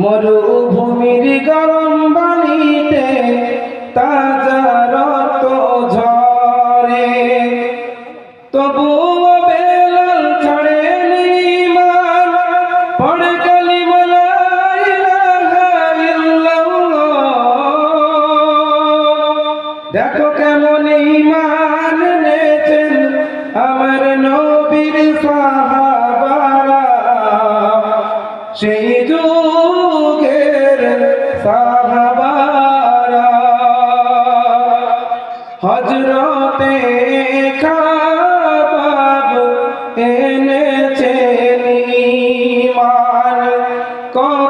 মরুভূমির গরম বাণীতে তাজা দেখো কেমন ঈমান এনেছেন আমার নবীর সাহাবারা। সেই যুগের সাহাবারা। হজরতে কাবাব এনেছেন ঈমান। কত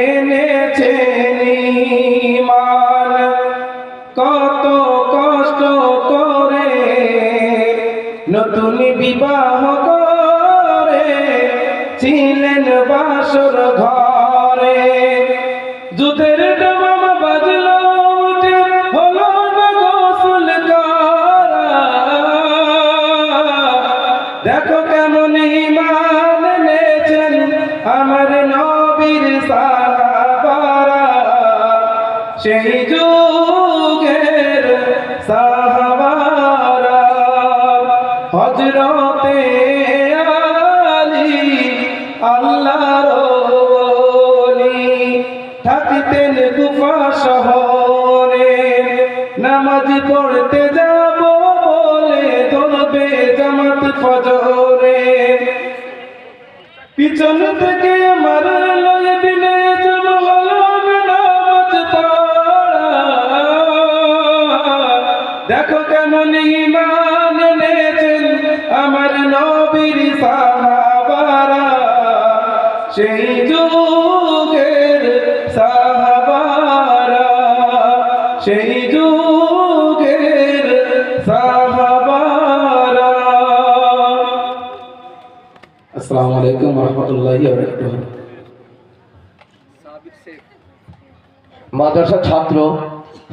এনেছেন ঈমান কত কষ্ট করে নতুন বিবাহ করে ছিলেন বাসর ঘরে। যুদ্ধের ডমাম বাজলো হলো না দেখো কেমন ইমান। সেই যুগের সাহাবারা হজরতে আলী আল্লাহর ওলি থাকতেন গুফা শহরে। নামাজ পড়তে যাব বলে ধরবে জামাত ফজরে। পিছন থেকে আমার লয় দিনে দেখো কেমন ইমান এনেছেন আমার নবীর সাহাবারা। সেই যুগের সাহাবারা, সেই যুগের সাহাবারা। আসসালামু আলাইকুম রহমতুল্লাহি মাদ্রাসা ছাত্র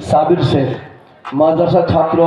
সাবির শেখ। মাদ্রাসা ছাত্র।